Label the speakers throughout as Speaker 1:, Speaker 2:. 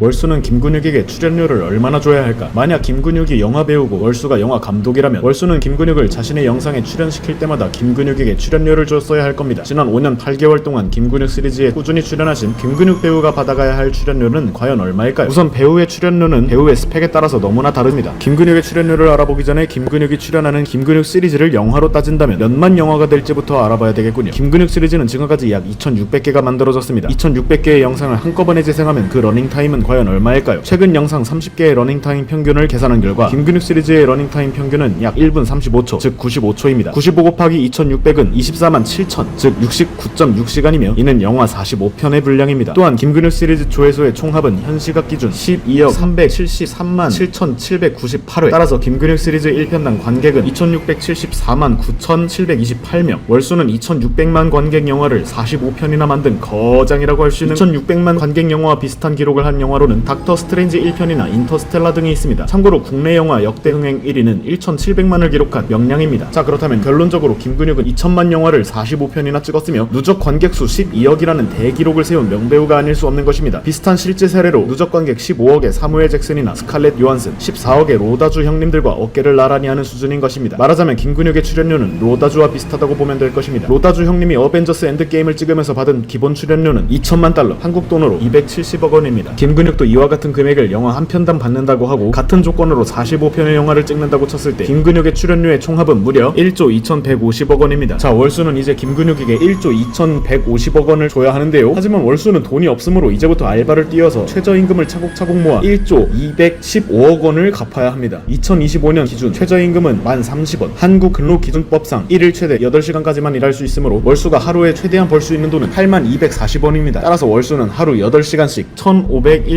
Speaker 1: 월수는 김근육에게 출연료를 얼마나 줘야 할까? 만약 김근육이 영화 배우고 월수가 영화 감독이라면 월수는 김근육을 자신의 영상에 출연시킬 때마다 김근육에게 출연료를 줬어야 할 겁니다. 지난 5년 8개월 동안 김근육 시리즈에 꾸준히 출연하신 김근육 배우가 받아가야 할 출연료는 과연 얼마일까요? 우선 배우의 출연료는 배우의 스펙에 따라서 너무나 다릅니다. 김근육의 출연료를 알아보기 전에 김근육이 출연하는 김근육 시리즈를 영화로 따진다면 몇만 영화가 될지부터 알아봐야 되겠군요. 김근육 시리즈는 지금까지 약 2,600개가 만들어졌습니다. 2,600개의 영상을 한꺼번에 재생하면 그 러닝 타임은 과연 얼마일까요? 최근 영상 30개의 러닝타임 평균을 계산한 결과 김근육 시리즈의 러닝타임 평균은 약 1분 35초, 즉 95초입니다. 95 곱하기 2,600은 24만 7천, 즉 69.6시간이며 이는 영화 45편의 분량입니다. 또한 김근육 시리즈 조회수의 총합은 현 시각 기준 12억 373만 7,798회 따라서 김근육 시리즈 1편당 관객은 2,674만 9,728명 월수는 2,600만 관객 영화를 45편이나 만든 거장이라고 할 수 있는 2,600만 관객 영화와 비슷한 기록을 한 영화 로는 닥터 스트레인지 1편이나 인터스텔라 등이 있습니다. 참고로 국내 영화 역대 흥행 1위는 1,700만을 기록한 명량입니다. 자 그렇다면 결론적으로 김근육은 2천만 영화를 45편이나 찍었으며 누적 관객 수 12억이라는 대기록을 세운 명배우가 아닐 수 없는 것입니다. 비슷한 실제 사례로 누적 관객 15억의 사무엘 잭슨이나 스칼렛 요한슨, 14억의 로다주 형님들과 어깨를 나란히 하는 수준인 것입니다. 말하자면 김근육의 출연료는 로다주와 비슷하다고 보면 될 것입니다. 로다주 형님이 어벤져스 엔드게임을 찍으면서 받은 기본 출연료는 2천만 달러, 한국 돈으로 270억 원입니다. 김근육 도 이와 같은 금액을 영화 한 편당 받는다고 하고 같은 조건으로 45편의 영화를 찍는다고 쳤을 때 김근육의 출연료의 총합은 무려 1조 2,150억 원입니다. 자, 월수는 이제 김근육에게 1조 2,150억 원을 줘야 하는데요. 하지만 월수는 돈이 없으므로 이제부터 알바를 뛰어서 최저임금을 차곡차곡 모아 1조 215억 원을 갚아야 합니다. 2025년 기준 최저임금은 만 30원. 한국 근로기준법상 1일 최대 8시간까지만 일할 수 있으므로 월수가 하루에 최대한 벌 수 있는 돈은 8만 240원입니다. 따라서 월수는 하루 8시간씩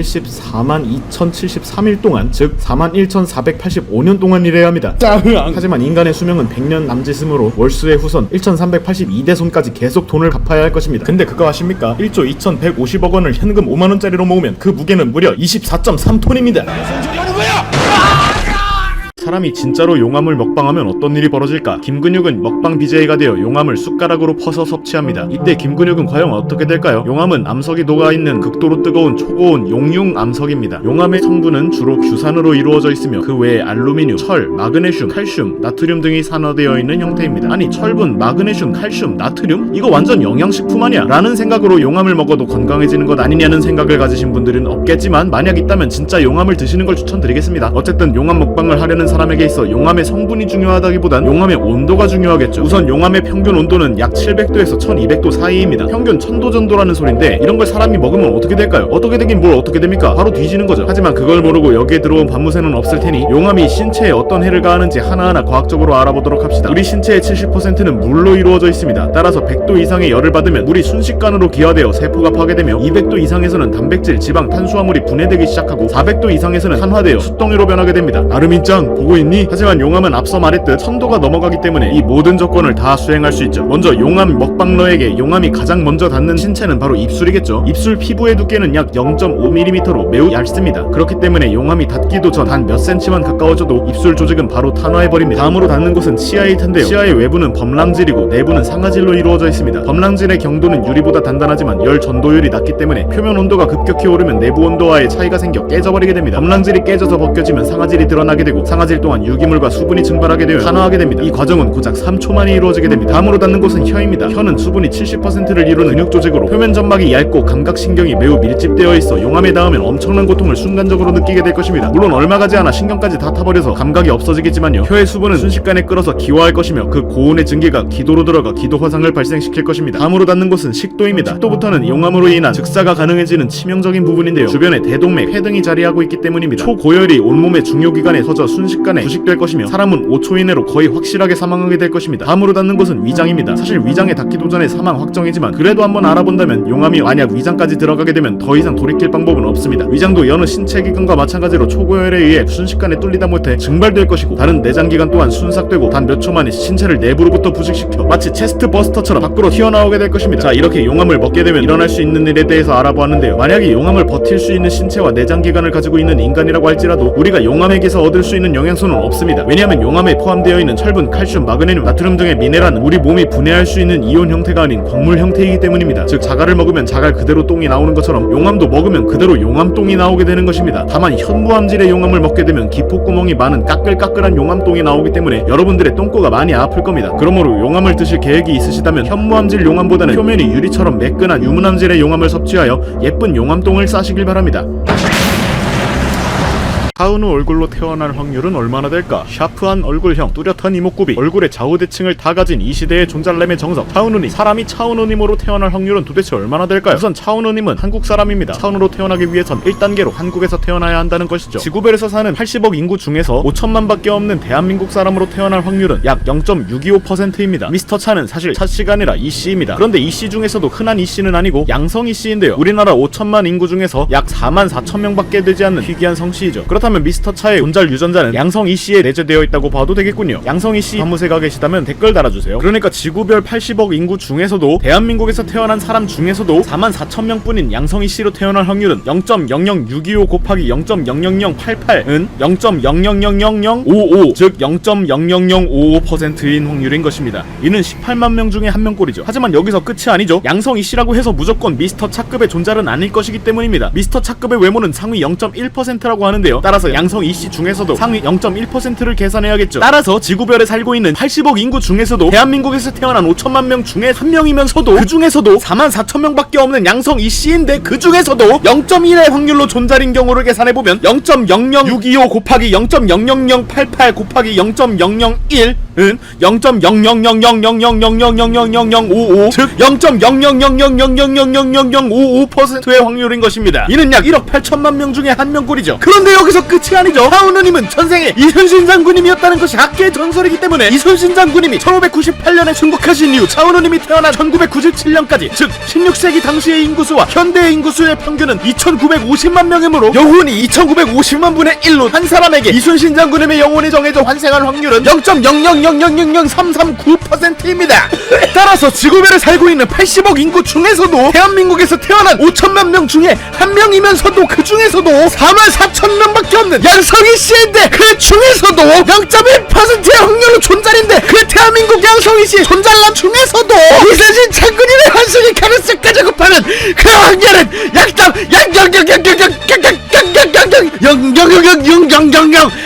Speaker 1: 1,514만 2,073일 동안 즉 4만 1,485년 동안 일해야 합니다. 하지만 인간의 수명은 100년 남짓이므로 월수의 후손 1,382대 손까지 계속 돈을 갚아야 할 것입니다. 근데 그거 아십니까? 1조 2,150억 원을 현금 5만 원짜리로 모으면 그 무게는 무려 24.3톤입니다. 사람이 진짜로 용암을 먹방하면 어떤 일이 벌어질까? 김근육은 먹방 BJ가 되어 용암을 숟가락으로 퍼서 섭취합니다. 이때 김근육은 과연 어떻게 될까요? 용암은 암석이 녹아있는 극도로 뜨거운 초고온 용융 암석입니다. 용암의 성분은 주로 규산으로 이루어져 있으며 그 외에 알루미늄, 철, 마그네슘, 칼슘, 나트륨 등이 산화되어 있는 형태입니다. 아니 철분, 마그네슘, 칼슘, 나트륨? 이거 완전 영양식품 아니야? 라는 생각으로 용암을 먹어도 건강해지는 것 아니냐는 생각을 가지신 분들은 없겠지만 만약 있다면 진짜 용암을 드시는 걸 추천드리겠습니다. 어쨌든 용암 먹방을 하려는 사람에게 있어 용암의 성분이 중요하다기보단 용암의 온도가 중요하겠죠. 우선 용암의 평균 온도는 약 700도에서 1200도 사이입니다. 평균 1000도 정도라는 소린데 이런 걸 사람이 먹으면 어떻게 될까요? 어떻게 되긴 뭘 어떻게 됩니까? 바로 뒤지는 거죠. 하지만 그걸 모르고 여기에 들어온 밤무새는 없을 테니 용암이 신체에 어떤 해를 가하는지 하나하나 과학적으로 알아보도록 합시다. 우리 신체의 70%는 물로 이루어져 있습니다. 따라서 100도 이상의 열을 받으면 물이 순식간으로 기화되어 세포가 파괴되며 200도 이상에서는 단백질, 지방, 탄수화물이 분해되기 시작하고 400도 이상에서는 산화되어 숫덩이로 변하게 됩니다. 아르민짱 보고 있니? 하지만 용암은 앞서 말했듯 천도가 넘어가기 때문에 이 모든 조건을 다 수행할 수 있죠. 먼저 용암 먹방러에게 용암이 가장 먼저 닿는 신체는 바로 입술이겠죠. 입술 피부의 두께는 약 0.5mm로 매우 얇습니다. 그렇기 때문에 용암이 닿기도 전한몇 센치만 가까워져도 입술 조직은 바로 탄화해버립니다. 다음으로 닿는 곳은 치아일 텐데요. 치아의 외부는 범랑질이고 내부는 상아질로 이루어져 있습니다. 범랑질의 경도는 유리보다 단단하지만 열 전도율이 낮기 때문에 표면 온도가 급격히 오르면 내부 온도와의 차이가 생겨 깨져버리게 됩니다. 범랑질이 깨져서 벗겨지면 상아질이 드러나게 되고 상아질 또한 유기물과 수분이 증발하게 되어 탄화하게 됩니다. 이 과정은 고작 3초 만에 이루어지게 됩니다. 다음으로 닿는 곳은 혀입니다. 혀는 수분이 70%를 이루는 근육 조직으로 표면 점막이 얇고 감각신경이 매우 밀집되어 있어 용암에 닿으면 엄청난 고통을 순간적으로 느끼게 될 것입니다. 물론 얼마 가지 않아 신경까지 다 타버려서 감각이 없어지겠지만요. 혀의 수분은 순식간에 끓어서 기화할 것이며 그 고온의 증기가 기도로 들어가 기도 화상을 발생시킬 것입니다. 다음으로 닿는 곳은 식도입니다. 식도부터는 용암으로 인한 즉사가 가능해지는 치명적인 부분인데요. 주변에 대동맥, 폐 등이 자리하고 있기 때문입니다. 초고열이 온몸의 중요기관에 터져 순식 간에 부식될 것이며 사람은 5초 이내로 거의 확실하게 사망하게 될 것입니다. 다음으로 닿는 곳은 위장입니다. 사실 위장에 닿기도 전에 사망 확정이지만 그래도 한번 알아본다면 용암이 만약 위장까지 들어가게 되면 더 이상 돌이킬 방법은 없습니다. 위장도 여느 신체 기관과 마찬가지로 초고열에 의해 순식간에 뚫리다 못해 증발될 것이고 다른 내장 기관 또한 순삭되고 단 몇 초 만에 신체를 내부로부터 부식시켜 마치 체스트 버스터처럼 밖으로 튀어나오게 될 것입니다. 자 이렇게 용암을 먹게 되면 일어날 수 있는 일에 대해서 알아보았는데요. 만약에 용암을 버틸 수 있는 신체와 내장 기관을 가지고 있는 인간이라고 할지라도 우리가 용암에게서 얻을 수 있는 영양 영양소는 없습니다. 왜냐하면 용암에 포함되어 있는 철분, 칼슘, 마그네슘, 나트륨 등의 미네랄은 우리 몸이 분해할 수 있는 이온 형태가 아닌 광물 형태이기 때문입니다. 즉 자갈을 먹으면 자갈 그대로 똥이 나오는 것처럼 용암도 먹으면 그대로 용암똥이 나오게 되는 것입니다. 다만 현무암질의 용암을 먹게 되면 기포구멍이 많은 까끌까끌한 용암똥이 나오기 때문에 여러분들의 똥꼬가 많이 아플 겁니다. 그러므로 용암을 드실 계획이 있으시다면 현무암질 용암보다는 표면이 유리처럼 매끈한 유문암질의 용암을 섭취하여 예쁜 용암똥을 싸시길 바랍니다. 하은우 얼굴로 태어날 확률은 얼마나 될까? 샤프한 얼굴형, 뚜렷한 이목구비, 얼굴의 좌우대칭을 다 가진 이 시대의 존잘남의 정석 차은우님 사람이 차은우님으로 태어날 확률은 도대체 얼마나 될까요? 우선 차은우님은 한국 사람입니다. 차은우로 태어나기 위해선 1단계로 한국에서 태어나야 한다는 것이죠. 지구별에서 사는 80억 인구 중에서 5천만밖에 없는 대한민국 사람으로 태어날 확률은 약 0.625%입니다. 미스터 차는 사실 차 씨가 아니라 이 씨입니다. 그런데 이 씨 중에서도 흔한 이 씨는 아니고 양성 이 씨인데요. 우리나라 5천만 인구 중에서 약 4만 4천 명밖에 되지 않는 희귀한 성씨이죠. 면 미스터 차의 존잘 유전자는 양성 이 씨에 내재되어 있다고 봐도 되겠군요. 양성 이 씨 사무세가 계시다면 댓글 달아주세요. 그러니까 지구별 80억 인구 중에서도 대한민국에서 태어난 사람 중에서도 4만 4천 명뿐인 양성 이 씨로 태어날 확률은 0.00625 곱하기 0.00088은 0.0000055, 즉 0.00055%인 확률인 것입니다. 이는 18만 명 중에 한 명꼴이죠. 하지만 여기서 끝이 아니죠. 양성 이 씨라고 해서 무조건 미스터 차급의 존잘은 아닐 것이기 때문입니다. 미스터 차급의 외모는 상위 0.1%라고 하는데요. 따라 서 양성 이씨 중에서도 상위 0.1%를 계산해야겠죠. 따라서 지구별에 살고 있는 80억 인구 중에서도 대한민국에서 태어난 5천만 명 중에 한 명이면서도 그 중에서도 4만 4천 명밖에 없는 양성 이 씨인데 그 중에서도 0.1의 확률로 존잘인 경우를 계산해 보면 0.00625 곱하기 0.00088 곱하기 0.001 은 0.0000000000055, 즉 0.00000000055%의 확률인 것입니다. 이는 약 1억 8천만 명 중에 한 명꼴이죠. 그런데 여기서 끝이 아니죠. 하우누님은 전생에 이순신 장군님이었다는 것이 학계의 전설이기 때문에 이순신 장군님이 1598년에 순국하신 이후 차은우님이 태어난 1997년까지 즉 16세기 당시의 인구수와 현대의 인구수의 평균은 2950만 명이므로 영혼이 2950만 분의 1로 한 사람에게 이순신 장군님의 영혼이 정해져 환생할 확률은 0.000000339%입니다. 따라서 지구별에 살고 있는 80억 인구 중에서도 대한민국에서 태어난 5천만 명 중에 한 명이면서도 그 중에서도 4만 4천 명밖에 없는 양성희 씨인데 그 중에서도 0.1%의 확률로 존잘인데 그 대한민국 양성희 씨 존잘남 중에서도 이순신 장군님의 환승이 가능성까지 곱하면 그 확률은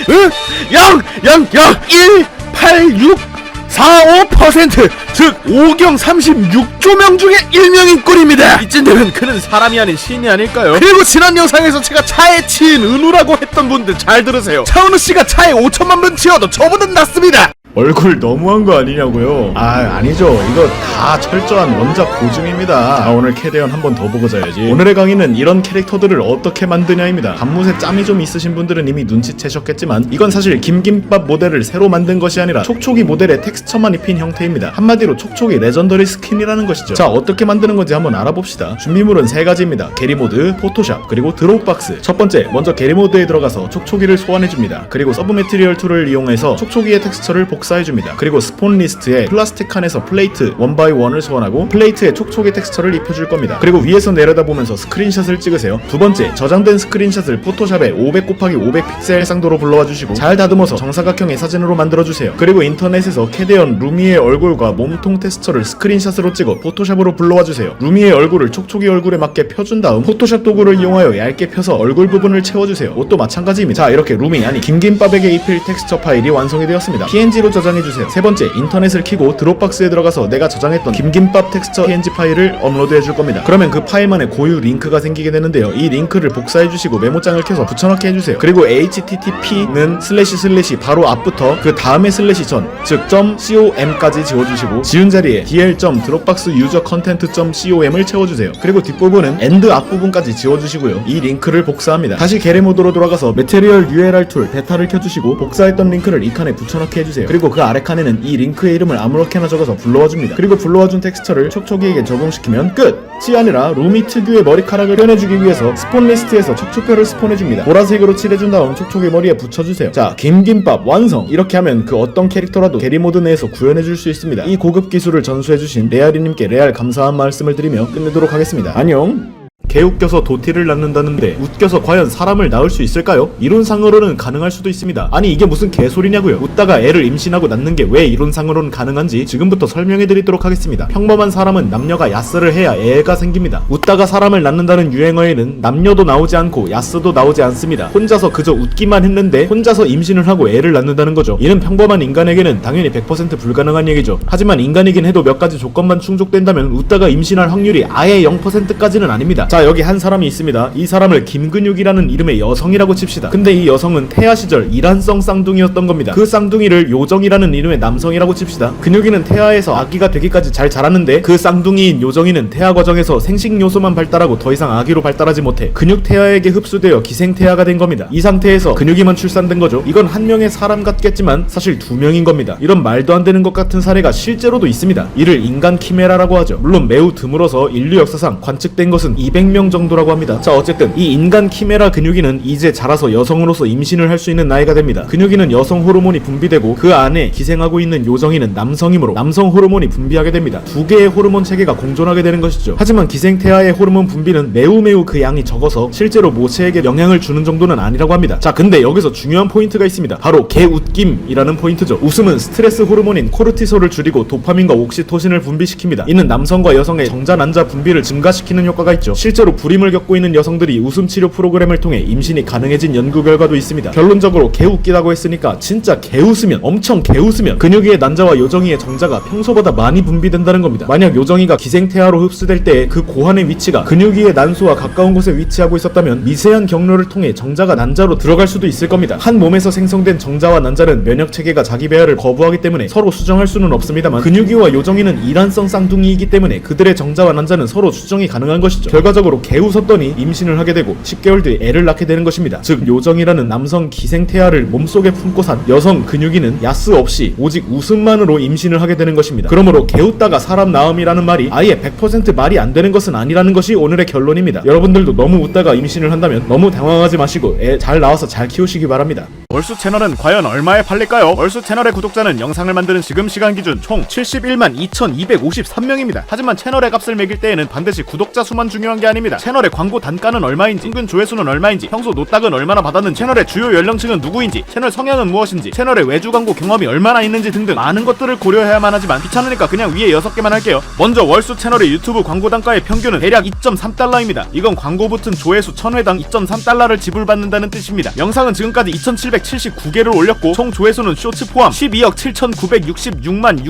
Speaker 1: 응? 0.00186 45%! 즉 5경 36조 명 중에 1명인 꼴입니다. 이쯤 되면 그는 사람이 아닌 신이 아닐까요? 그리고 지난 영상에서 제가 차에 치인 은우라고 했던 분들 잘 들으세요. 차은우 씨가 차에 5천만 번 치워도 저보다 낫습니다.
Speaker 2: 얼굴 너무한 거 아니냐고요? 아 아니죠. 이거 다 철저한 원작 보증입니다. 아 오늘 캐대언 한 번 더 보고 자야지. 오늘의 강의는 이런 캐릭터들을 어떻게 만드냐입니다. 간무새 짬이 좀 있으신 분들은 이미 눈치채셨겠지만 이건 사실 김김밥 모델을 새로 만든 것이 아니라 촉촉이 모델의 텍스처만 입힌 형태입니다. 한마디로 촉촉이 레전더리 스킨이라는 것이죠. 자 어떻게 만드는 건지 한번 알아봅시다. 준비물은 세 가지입니다. 게리모드, 포토샵, 그리고 드롭박스. 첫 번째 먼저 게리모드에 들어가서 촉촉이를 소환해줍니다. 그리고 서브 매트리얼 툴을 이용해서 촉촉이의 텍스처를 복사 해줍니다. 그리고 스폰 리스트에 플라스틱 칸에서 플레이트 원바이 원을 소환하고 플레이트에 촉촉이 텍스처를 입혀줄 겁니다. 그리고 위에서 내려다보면서 스크린샷을 찍으세요. 두 번째 저장된 스크린샷을 포토샵에 500 곱하기 500 픽셀 해상도로 불러와 주시고 잘 다듬어서 정사각형의 사진으로 만들어 주세요. 그리고 인터넷에서 캐데언 루미의 얼굴과 몸통 텍스처를 스크린샷으로 찍어 포토샵으로 불러와 주세요. 루미의 얼굴을 촉촉이 얼굴에 맞게 펴준 다음 포토샵 도구를 이용하여 얇게 펴서 얼굴 부분을 채워주세요. 옷도 마찬가지입니다. 자 이렇게 루미 아니 김김밥에게 입힐 텍스처 파일이 완성이 되었습니다. PNG로 저장해주세요. 세 번째 인터넷을 키고 드롭박스에 들어가서 내가 저장했던 김김밥 텍스처 PNG 파일을 업로드해 줄 겁니다. 그러면 그 파일만에 고유 링크가 생기게 되는데요. 이 링크를 복사해 주시고 메모장을 켜서 붙여넣기 해주세요. 그리고 HTTP는 슬래시 슬래시 바로 앞부터 그 다음에 슬래시 전 즉 .com까지 지워주시고 지운 자리에 dl.dropbox user content.com을 채워주세요. 그리고 뒷부분은 end 앞부분까지 지워주시고요. 이 링크를 복사합니다. 다시 게레 모드로 돌아가서 메테리얼 URL 툴 베타를 켜주시고 복사했던 링크를 이 칸에 붙여넣기 해주세요 그리고 그 아래 칸에는 이 링크의 이름을 아무렇게나 적어서 불러와줍니다. 그리고 불러와준 텍스처를 촉촉이에게 적용시키면 끝이 아니라 루미 특유의 머리카락을 표현해주기 위해서 스폰 리스트에서 촉촉표를 스폰해줍니다. 보라색으로 칠해준 다음 촉촉이 머리에 붙여주세요. 자 김김밥 완성! 이렇게 하면 그 어떤 캐릭터라도 게리 모드 내에서 구현해줄 수 있습니다. 이 고급 기술을 전수해주신 레알이님께 레알 감사한 말씀을 드리며 끝내도록 하겠습니다. 안녕 개웃겨서 도티를 낳는다는데 웃겨서 과연 사람을 낳을 수 있을까요? 이론상으로는 가능할 수도 있습니다. 아니 이게 무슨 개소리냐고요. 웃다가 애를 임신하고 낳는 게 왜 이론상으로는 가능한지 지금부터 설명해 드리도록 하겠습니다. 평범한 사람은 남녀가 야스를 해야 애가 생깁니다. 웃다가 사람을 낳는다는 유행어에는 남녀도 나오지 않고 야스도 나오지 않습니다. 혼자서 그저 웃기만 했는데 혼자서 임신을 하고 애를 낳는다는 거죠. 이는 평범한 인간에게는 당연히 100% 불가능한 얘기죠. 하지만 인간이긴 해도 몇 가지 조건만 충족된다면 웃다가 임신할 확률이 아예 0%까지는 아닙니다. 자 여기 한 사람이 있습니다. 이 사람을 김근육이라는 이름의 여성이라고 칩시다. 근데 이 여성은 태아 시절 이란성 쌍둥이였던 겁니다. 그 쌍둥이를 요정이라는 이름의 남성이라고 칩시다. 근육이는 태아에서 아기가 되기까지 잘 자랐는데 그 쌍둥이인 요정이는 태아 과정에서 생식 요소만 발달하고 더 이상 아기로 발달하지 못해 근육 태아에게 흡수되어 기생 태아가 된 겁니다. 이 상태에서 근육이만 출산된 거죠. 이건 한 명의 사람 같겠지만 사실 두 명인 겁니다. 이런 말도 안 되는 것 같은 사례가 실제로도 있습니다. 이를 인간 키메라라고 하죠. 물론 매우 드물어서 인류 역사상 관측된 것은 200명 정도라고 합니다. 자 어쨌든 이 인간 키메라 근육이는 이제 자라서 여성으로서 임신을 할 수 있는 나이가 됩니다. 근육이는 여성 호르몬이 분비되고 그 안에 기생하고 있는 요정이는 남성이므로 남성 호르몬이 분비하게 됩니다. 두 개의 호르몬 체계가 공존하게 되는 것이죠. 하지만 기생태아의 호르몬 분비는 매우 매우 그 양이 적어서 실제로 모체에게 영향을 주는 정도는 아니라고 합니다. 자 근데 여기서 중요한 포인트가 있습니다. 바로 개웃김이라는 포인트죠. 웃음은 스트레스 호르몬인 코르티솔을 줄이고 도파민과 옥시토신을 분비시킵니다. 이는 남성과 여성의 정자 난자 분비를 증가시키는 효과가 있죠. 실제 로 불임을 겪고 있는 여성들이 웃음 치료 프로그램을 통해 임신이 가능해진 연구 결과도 있습니다. 결론적으로 개웃기다고 했으니까 진짜 개웃으면 엄청 개웃으면 근육위의 난자와 요정이의 정자가 평소보다 많이 분비된다는 겁니다. 만약 요정이가 기생태아로 흡수될 때그 고환의 위치가 근육위의 난소와 가까운 곳에 위치하고 있었다면 미세한 경로를 통해 정자가 난자로 들어갈 수도 있을 겁니다. 한 몸에서 생성된 정자와 난자는 면역 체계가 자기 배아를 거부하기 때문에 서로 수정할 수는 없습니다만 근육위와 요정이는 이란성 쌍둥이이기 때문에 그들의 정자와 난자는 서로 수정이 가능한 것이죠. 결과적으로 개웃었더니 임신을 하게 되고 10개월 뒤에 애를 낳게 되는 것입니다. 즉 요정이라는 남성 기생태아를 몸속에 품고 산 여성 근육이는 야스 없이 오직 웃음만으로 임신을 하게 되는 것입니다. 그러므로 개웃다가 사람 낳음이라는 말이 아예 100% 말이 안 되는 것은 아니라는 것이 오늘의 결론입니다. 여러분들도 너무 웃다가 임신을 한다면 너무 당황하지 마시고 애 잘 나와서 잘 키우시기 바랍니다.
Speaker 1: 월수 채널은 과연 얼마에 팔릴까요? 월수 채널의 구독자는 영상을 만드는 지금 시간 기준 총 71만 2,253명입니다. 하지만 채널의 값을 매길 때에는 반드시 구독자 수만 중요한 게 아닙니다. 채널의 광고 단가는 얼마인지, 평균 조회수는 얼마인지, 평소 노딱은 얼마나 받았는지, 채널의 주요 연령층은 누구인지, 채널 성향은 무엇인지, 채널의 외주 광고 경험이 얼마나 있는지 등등 많은 것들을 고려해야만 하지만 귀찮으니까 그냥 위에 6개만 할게요. 먼저 월수 채널의 유튜브 광고 단가의 평균은 대략 2.3달러입니다. 이건 광고 붙은 조회수 1000회당 2.3달러를 지불받는다는 뜻입니다. 영상은 지금까지 2779개를 올렸고 총 조회수는 쇼츠 포함 12억 7966만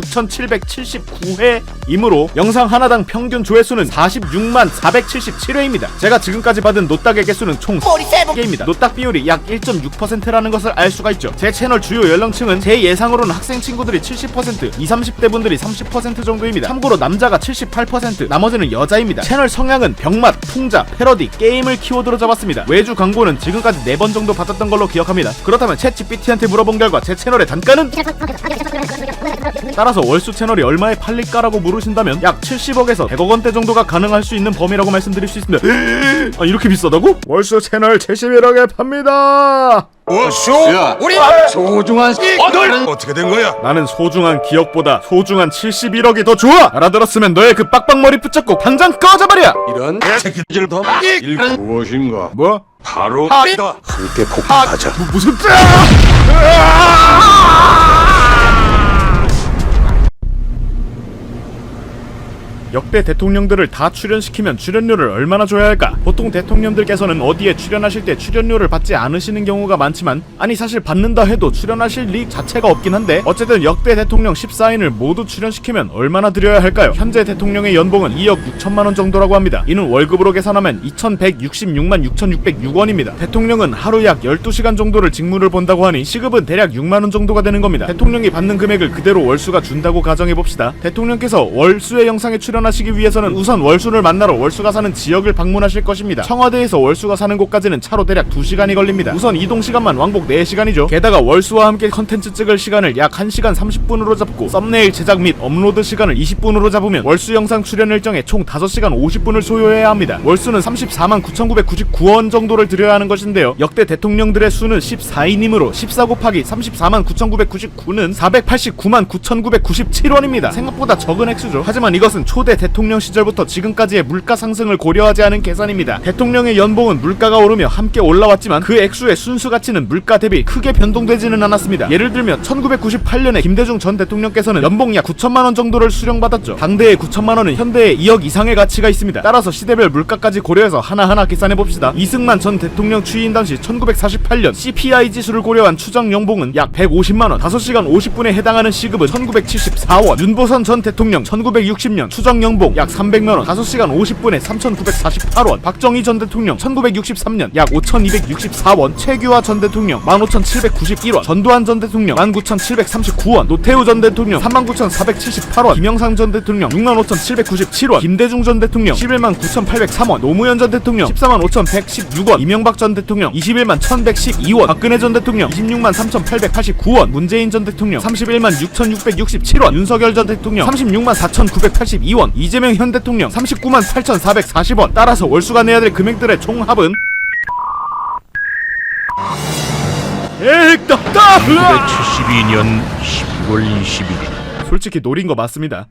Speaker 1: 6779회이므로 영상 하나당 평균 조회수는 46만 477회입니다. 제가 지금까지 받은 노딱의 개수는 총 3개입니다. 노딱 비율이 약 1.6%라는 것을 알 수가 있죠. 제 채널 주요 연령층은 제 예상으로는 학생 친구들이 70%, 20, 30대 분들이 30% 정도입니다. 참고로 남자가 78%, 나머지는 여자입니다. 채널 성향은 병맛, 풍자, 패러디, 게임을 키워드로 잡았습니다. 외주 광고는 지금까지 4번 정도 받았던 걸로 기억합니다. 그렇다면 챗 GPT한테 물어본 결과 제 채널의 단가는 따라서 월수 채널이 얼마에 팔릴까라고 물으신다면 약 70억에서 100억 원대 정도가 가능할 수 있는 범위라고 말씀드 릴 수 있습니다. 아 이렇게 비싸다고? 월수 채널 71억에 팝니다.
Speaker 3: 야, 우리 소중한 어들 어떻게 된 거야?
Speaker 1: 나는 소중한 기억보다 소중한 71억이 더 좋아. 알아들었으면 너의 그 빡빡머리 붙잡고 당장 꺼져버려.
Speaker 3: 이런 새끼들 더 일은 무엇인가?
Speaker 1: 뭐?
Speaker 3: 바로 하다 함께 폭파하자.
Speaker 1: 무슨 역대 대통령들을 다 출연시키면 출연료를 얼마나 줘야 할까? 보통 대통령들께서는 어디에 출연하실 때 출연료를 받지 않으시는 경우가 많지만 아니 사실 받는다 해도 출연하실 리 자체가 없긴 한데 어쨌든 역대 대통령 14인을 모두 출연시키면 얼마나 드려야 할까요? 현재 대통령의 연봉은 2억 6천만 원 정도라고 합니다. 이는 월급으로 계산하면 2,166만 6,606원입니다. 대통령은 하루 약 12시간 정도를 직무를 본다고 하니 시급은 대략 6만 원 정도가 되는 겁니다. 대통령이 받는 금액을 그대로 월수가 준다고 가정해 봅시다. 대통령께서 월수의 영상에 출연하 시기 위해서는 우선 월수를 만나러 월수가 사는 지역을 방문하실 것입니다. 청와대에서 월수가 사는 곳까지는 차로 대략 2시간이 걸립니다. 우선 이동 시간만 왕복 4시간이죠. 게다가 월수와 함께 컨텐츠 찍을 시간을 약 1시간 30분으로 잡고 썸네일 제작 및 업로드 시간을 20분으로 잡으면 월수 영상 출연 일정에 총 5시간 50분을 소요해야 합니다. 월수는 34만 9,999원 정도를 들여야 하는 것인데요. 역대 대통령들의 수는 14인이므로 14 곱하기 34만 9,999는 489만 9,997원입니다. 생각보다 적은 액수죠. 하지만 이것은 초대 초대 대통령 시절부터 지금까지의 물가 상승을 고려하지 않은 계산입니다. 대통령의 연봉은 물가가 오르며 함께 올라왔지만 그 액수의 순수 가치는 물가 대비 크게 변동되지는 않았습니다. 예를 들면 1998년에 김대중 전 대통령께서는 연봉 약 9천만 원 정도를 수령받았죠. 당대의 9천만 원은 현대의 2억 이상의 가치가 있습니다. 따라서 시대별 물가까지 고려해서 하나하나 계산해 봅시다. 이승만 전 대통령 취임 당시 1948년 CPI 지수를 고려한 추정 연봉은 약 150만 원, 5시간 50분에 해당하는 시급은 1974원. 윤보선 전 대통령 1960년 추정 연봉 약 300만 원, 5시간 50분에 3,948원. 박정희 전 대통령 1963년 약 5,264원. 최규하 전 대통령 15,791원. 전두환 전 대통령 19,739원. 노태우 전 대통령 39,478원. 김영삼 전 대통령 65,797원. 김대중 전 대통령 119,803원. 노무현 전 대통령 145,116원. 이명박 전 대통령 21만 1,112원. 박근혜 전 대통령 26만 3,889원. 문재인 전 대통령 31만 6,667원. 윤석열 전 대통령 36만 4,982 원. 이재명 현 대통령 39만 8,440원. 따라서 월수가 내야 될 금액들의 총합은 액답다!
Speaker 4: 1972년 12월 21일
Speaker 1: 솔직히 노린 거 맞습니다.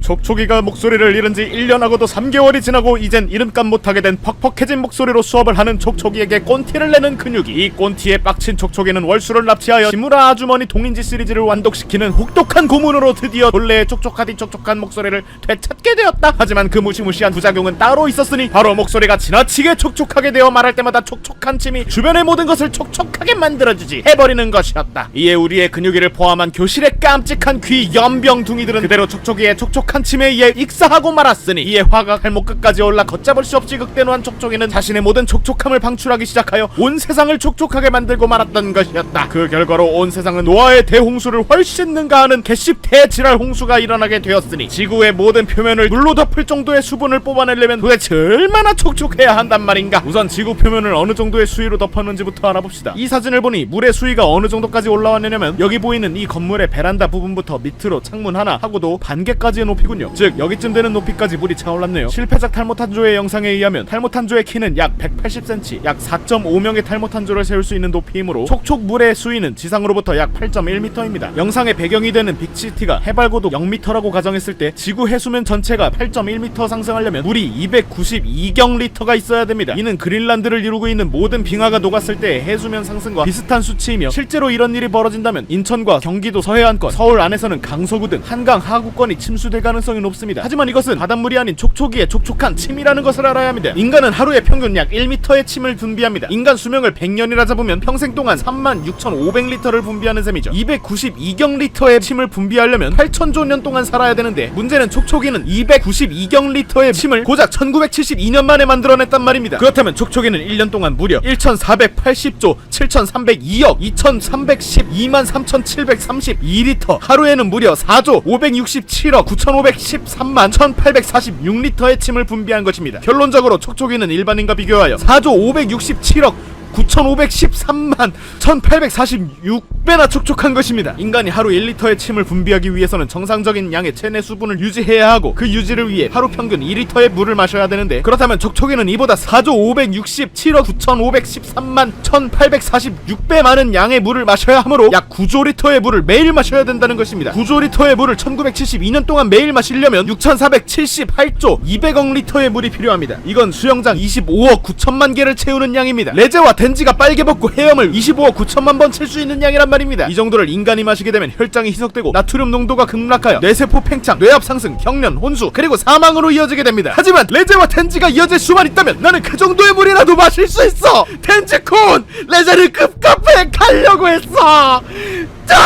Speaker 1: 촉촉이가 목소리를 잃은 지 1년하고도 3개월이 지나고 이젠 이름값 못하게 된 퍽퍽해진 목소리로 수업을 하는 촉촉이에게 꼰티를 내는 근육이 이 꼰티에 빡친 촉촉이는 월수를 납치하여 시무라 아주머니 동인지 시리즈를 완독시키는 혹독한 고문으로 드디어 본래의 촉촉하디 촉촉한 목소리를 되찾게 되었다. 하지만 그 무시무시한 부작용은 따로 있었으니 바로 목소리가 지나치게 촉촉하게 되어 말할 때마다 촉촉한 침이 주변의 모든 것을 촉촉하게 만들어주지 해버리는 것이었다. 이에 우리의 근육이를 포함한 교실의 깜찍한 귀 연병둥이들은 그대로 촉촉이의 촉촉 한 침에 의해 익사하고 말았으니 이에 화가 갈목 끝까지 올라 걷잡을 수 없이 극대노한 촉촉이는 자신의 모든 촉촉함을 방출하기 시작하여 온 세상을 촉촉하게 만들고 말았던 것이었다. 그 결과로 온 세상은 노아의 대홍수를 훨씬 능가하는 개씹 대지랄 홍수가 일어나게 되었으니 지구의 모든 표면을 물로 덮을 정도의 수분을 뽑아내려면 도대체 얼마나 촉촉해야 한단 말인가? 우선 지구 표면을 어느 정도의 수위로 덮었는지부터 알아봅시다. 이 사진을 보니 물의 수위가 어느 정도까지 올라왔느냐면 여기 보이는 이 건물의 베란다 부분부터 밑으로 창문 하나 하고도 반개까지의 높이 군요. 즉 여기쯤 되는 높이까지 물이 차올랐네요. 실패작 탈모 탄조의 영상에 의하면 탈모 탄조의 키는 약 180cm 약 4.5명의 탈모 탄조를 세울 수 있는 높이이므로 촉촉 물의 수위는 지상으로부터 약 8.1m입니다. 영상의 배경이 되는 빅시티가 해발 고도 0m라고 가정했을 때 지구 해수면 전체가 8.1m 상승하려면 물이 292경 리터가 있어야 됩니다. 이는 그린란드를 이루고 있는 모든 빙하가 녹았을 때 해수면 상승과 비슷한 수치이며 실제로 이런 일이 벌어진다면 인천과 경기도 서해안권 서울 안에서는 강서구 등 한강 하구권이 침수될 가능성이 높습니다. 하지만 이것은 바닷물이 아닌 촉촉이의 촉촉한 침이라는 것을 알아야 합니다. 인간은 하루에 평균 약 1m의 침을 분비합니다. 인간 수명을 100년이라 잡으면 평생 동안 36,500리터를 분비하는 셈이죠. 292경 리터의 침을 분비하려면 8천조 년 동안 살아야 되는데 문제는 촉촉이는 292경 리터의 침을 고작 1972년 만에 만들어냈단 말입니다. 그렇다면 촉촉이는 1년 동안 무려 1,480조 7,302억 2,312만 3,732리터. 하루에는 무려 4조 567억 9,513만 1,846리터의 침을 분비한 것입니다. 결론적으로 촉촉이는 일반인과 비교하여 4조 567억 9,513만 1,846배나 촉촉한 것입니다. 인간이 하루 1리터의 침을 분비하기 위해서는 정상적인 양의 체내 수분을 유지해야 하고 그 유지를 위해 하루 평균 2리터의 물을 마셔야 되는데 그렇다면 촉촉이는 이보다 4조 567억 9,513만 1,846배 많은 양의 물을 마셔야 하므로 약 9조 리터의 물을 매일 마셔야 된다는 것입니다. 9조 리터의 물을 1972년 동안 매일 마시려면 6,478조 200억 리터의 물이 필요합니다. 이건 수영장 25억 9천만 개를 채우는 양입니다. 레제와 덴지가 빨개 벗고 헤엄을 25억 9천만 번 칠 수 있는 양이란 말입니다. 이 정도를 인간이 마시게 되면 혈장이 희석되고 나트륨 농도가 급락하여 뇌세포 팽창, 뇌압 상승, 경련, 혼수, 그리고 사망으로 이어지게 됩니다. 하지만 레제와 덴지가 이어질 수만 있다면 나는 그 정도의 물이라도 마실 수 있어. 덴지콘 레제를 급급해 가려고 했어. 짜!